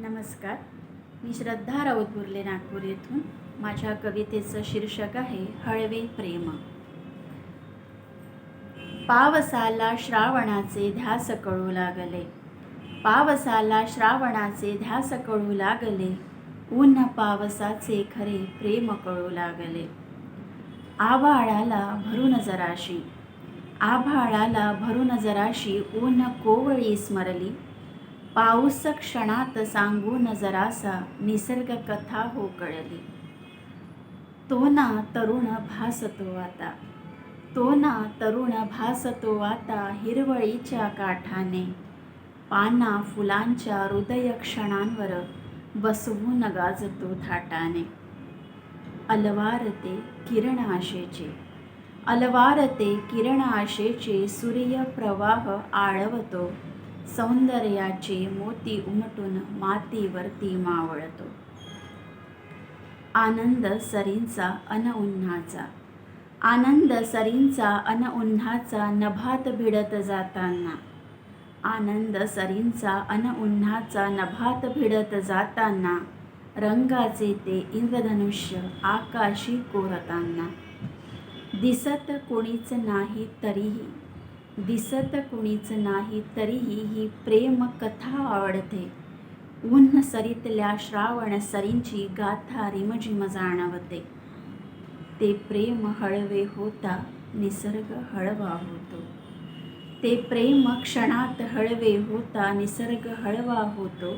नमस्कार. मी श्रद्धा राऊत बुर्ले नागपूर येथून. माझ्या कवितेचं शीर्षक आहे हळवे प्रेम. पावसाला श्रावणाचे ध्यास कळू लागले. पावसाला श्रावणाचे ध्यास कळू लागले. ऊन पावसाचे खरे प्रेम कळू लागले. आभाळाला भरून जराशी. आभाळाला भरून जराशी ऊन कोवळी स्मरली. पाऊस क्षणात सांगून जरासा निसर्ग कथा हो कळली. तो ना तरुण भासतो आता. तो ना तरुण भासतो आता हिरवळीच्या काठाने. पाना फुलांच्या हृदय क्षणांवर बसवून गाजतो थाटाने. अलवारते किरण आशेचे अलवारते किरण आशेचे सूर्य प्रवाह आळवतो. सौंदर्याचे मोती उमटून मातीवरती मावळतो. आनंद सरींचा अन उन्हाचा. आनंद सरींचा अन उन्हाचा नभात भिडत जाताना. आनंद सरींचा अन उन्हाचा नभात भिडत जाताना. रंगाचे ते इंद्रधनुष्य आकाशी कोरताना. दिसत कोणीच नाही तरीही. दिसत कुणीच नाही तरीही ही प्रेम कथा आवडते. ऊन सरीतल्या श्रावण सरींची गाथा रिमझिम जाणवते. ते प्रेम हळवे होता निसर्ग हळवा होतो. ते प्रेम क्षणात हळवे होता निसर्ग हळवा होतो.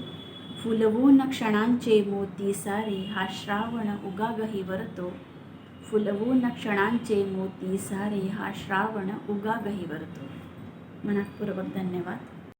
फुलवून क्षणांचे मोती सारे हा श्रावण उगागही वरतो. फुलवून क्षणांचे मोती सारे हा श्रावण उगागही वरतो. मनापूर्वक धन्यवाद.